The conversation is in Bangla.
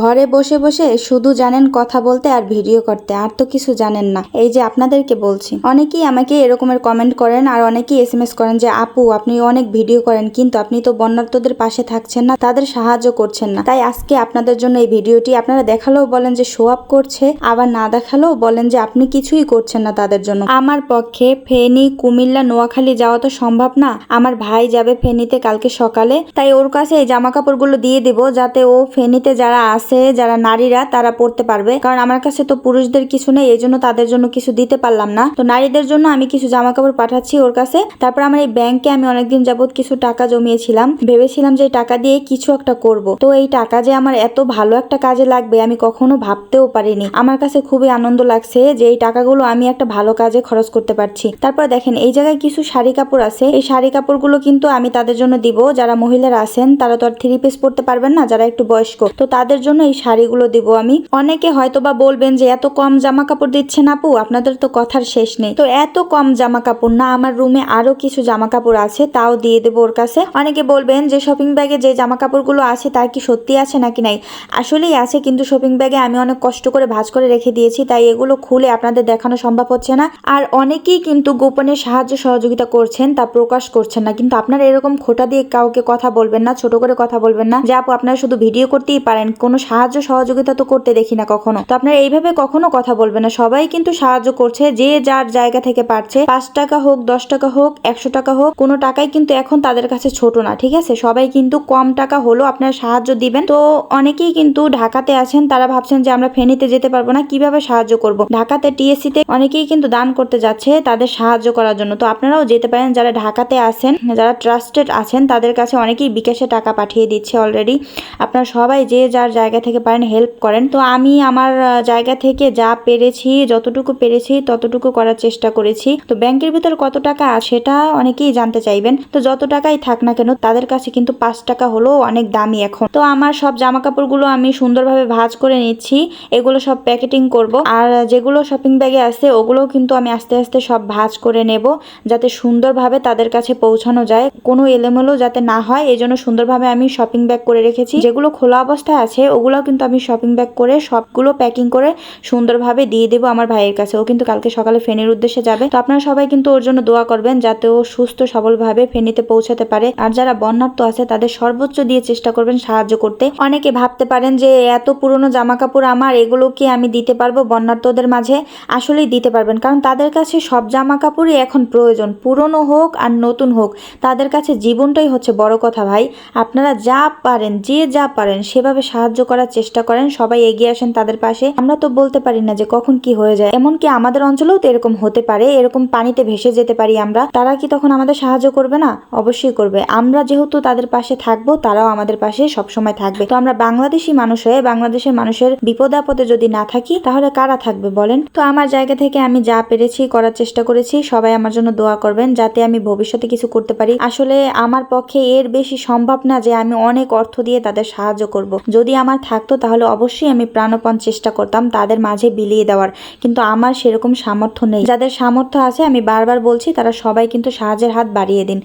ঘরে বসে বসে শুধু জানেন কথা বলতে আর ভিডিও করতে, আর তো কিছু জানেন না। এই যে আপনাদেরকে বলছি। অনেকেই আমাকে এরকমের কমেন্ট করেন আর অনেকেই এস এম এস করেন যে, আপু, আপনি অনেক ভিডিও করেন, কিন্তু আপনি তো বন্যার্থদের পাশে থাকছেন না, তাদের সাহায্য করছেন না। তাই আজকে আপনাদের জন্য এই ভিডিওটি আপনারা দেখালেও বলেন যে শো আপ করছে, আবার না দেখালেও বলেন যে, আপনি কিছুই করছেন না তাদের জন্য। আমার পক্ষে ফেনী, কুমিল্লা, নোয়াখালী যাওয়া তো সম্ভব না। আমার ভাই যাবে ফেনীতে কালকে সকালে, তাই ওর কাছে এই জামা কাপড়গুলো দিয়ে দিব যাতে ও ফেনীতে যারা আছে, যারা নারীরা, তারা পড়তে পারবে। কারণ আমার কাছে তো পুরুষদের কিছু নেই, এই জন্য তাদের জন্য কিছু দিতে পারলাম না। তো নারীদের জন্য আমি কিছু জামা কাপড় পাঠাচ্ছি ওর কাছে। তারপর আমার এই ব্যাংকে আমি অনেকদিন যাবত কিছু টাকা জমিয়েছিলাম। ভেবেছিলাম যে টাকা দিয়ে কিছু একটা করব। তো এই টাকা যে আমার এত ভালো একটা কাজে লাগবে, আমি কখনো ভাবতেও পারিনি। আমার কাছে খুবই আনন্দ লাগছে যে এই টাকাগুলো আমি একটা ভালো কাজে খরচ করতে পারছি। তারপর দেখেন, এই জায়গায় কিছু শাড়ি কাপড় আছে। এই শাড়ি কাপড়গুলো কিন্তু আমি তাদের জন্য দিব। যারা মহিলারা আছেন, তারা তো আর থ্রি পিস পরতে পারবেন না, যারা একটু বয়স্ক। তো তাদের জন্য এই শাড়িগুলো দিব আমি। অনেকে হয়তো বা বলবেন যে, এত কম জামা কাপড় দিচ্ছেন আপু, আপনাদের তো কথার শেষ নেই। তো এত কম জামা কাপড় না, আমার রুমে আরও কিছু জামা কাপড় আছে, তাও দিয়ে দেবো ওর কাছে। অনেকে বলবেন যে, শপিং ব্যাগে যে জামা কাপড়গুলো আছে তার কি সত্যি আছে নাকি নাই? আসলেই আছে, কিন্তু শপিং ব্যাগে আমি অনেক কষ্ট করে ভাঁজ করে রেখে দিয়েছি, তাই এগুলো খুলে আপনাদের দেখানো সম্ভব হচ্ছে না। আর অনেকেই কিন্তু গোপনে সাহায্য সহযোগিতা করছেন, তা প্রকাশ করছেন না। কিন্তু আপনারা এরকম খোটা দিয়ে কাউকে কথা বলবেন না, ছোট করে কথা বলবেন না। যে, আপু, আপনারা শুধু ভিডিও করতেই পারেন, কোনো সাহায্য সহযোগিতা তো করতে দেখি না কখনো। তো আপনারা এইভাবে কখনো কথা বলবেন না। সবাই কিন্তু সাহায্য করছে, যে যার জায়গা থেকে পারছে। পাঁচ টাকা হোক, দশ টাকা হোক, একশো টাকা হোক, কোনো টাকাই কিন্তু এখন তাদের কাছে ছোট না, ঠিক আছে? সবাই কিন্তু কম টাকা হলেও আপনারা সাহায্য দিবেন। তো অনেকেই কিন্তু ঢাকাতে আছেন, তারা ভাবছেন যে আমরা ফেনীতে যেতে পারব না, কীভাবে সাহায্য করব? ঢাকাতে টিএসসি তে অনেকেই কিন্তু দান করতে যাচ্ছে তাদের সাহায্য করার জন্য। তো আপনারাও যেতে পারেন, যারা ঢাকাতে আছেন, যারা ট্রাস্টেড আছেন, তাদের কাছে অনেকেই বিকাশে টাকা পাঠিয়ে দিচ্ছে অলরেডি। আপনারা সবাই যে যার জায়গা থেকে পারেন হেল্প করেন। তো আমি আমার জায়গা থেকে যা পেরেছি, যতটুকু পেরেছি, ততটুকু করার চেষ্টা করেছি। তো ব্যাংকের ভিতর কত টাকা সেটা অনেকেই জানতে চাইবেন। তো যত টাকাই থাক না কেন, তাদের কাছে কিন্তু পাঁচ টাকা হলেও অনেক দামি এখন। তো আমার সব জামা কাপড়গুলো আমি সুন্দরভাবে ভাজ করে নিচ্ছি। এগুলো সব প্যাকেটিং করব। আর যেগুলো শপিং ব্যাগে আছে, ওগুলোও কিন্তু আমি আস্তে আস্তে সব ভাজ করে নেব, যাতে সুন্দরভাবে তাদের কাছে পৌঁছানো যায়। কোনো এলোমেলো যাতে না হয় এই জন্য সুন্দরভাবে আমি শপিং ব্যাগ করে রেখেছি। যেগুলো খোলা অবস্থায় আছে ওগুলো কিন্তু আমি শপিং ব্যাগ করে সবগুলো প্যাকিং করে সুন্দরভাবে দিয়ে দেবো আমার ভাইয়ের কাছে। ও কিন্তু কালকে সকালে ফেনীর উদ্দেশ্যে যাবে। তো আপনারা সবাই কিন্তু ওর জন্য দোয়া করবেন যাতে ও সুস্থ সবলভাবে ফেনীতে পৌঁছাতে পারে। আর যারা বন্যার্থ আছে, তাদের সর্বোচ্চ দিয়ে চেষ্টা করবেন সাহায্য করতে। অনেকে ভাবতে পারেন যে, এত পুরনো জামা কাপড় আমার, এগুলো কি আমি দিতে পারব বন্যার্থদের মাঝে? আসলেই দিতে পারবেন। কারণ তাদের কাছে সব জামা কাপড়ই এখন প্রয়োজন। পুরনো হোক আর নতুন হোক, তাদের কাছে জীবনটাই হচ্ছে বড় কথা ভাই। আপনারা যা পারেন, যে যা পারেন, সেভাবে সাহায্য করার চেষ্টা করেন, সবাই এগিয়ে আসেন তাদের পাশে। আমরা তো বলতে পারি না যে কখন কি হয়ে যায়। এমনকি আমাদের অঞ্চলেও তো এরকম হতে পারে, এরকম পানিতে ভেসে যেতে পারি আমরা। তারা কি তখন আমাদের সাহায্য করবে না? অবশ্যই করবে। আমরা যেহেতু তাদের পাশে থাকব, তারাও আমাদের পাশে সবসময় থাকবে। তো আমরা বাংলাদেশি মানুষ হয়ে, বাংলাদেশের মানুষের বিপদ আপদে যদি না থাকি, তাহলে কারা থাকবে বলেন? তো আমার জায়গা থেকে আমি যা পেরেছি, করার চেষ্টা করেছি। সবাই আমার জন্য দোয়া করবেন যাতে আমি ভবিষ্যতে কিছু করতে পারি। আসলে আমার পক্ষে এর বেশি সম্ভব না যে আমি অনেক অর্থ দিয়ে তাদের সাহায্য করব। যদি আমার থাকতো, তাহলে অবশ্যই আমি প্রাণপণ চেষ্টা করতাম তাদের মাঝে বিলিয়ে দেওয়ার। কিন্তু আমার সেরকম সামর্থ্য নেই। যাদের সামর্থ্য আছে, আমি বারবার বলছি, তারা সবাই কিন্তু সাহায্যের হাত বাড়িয়ে দিন।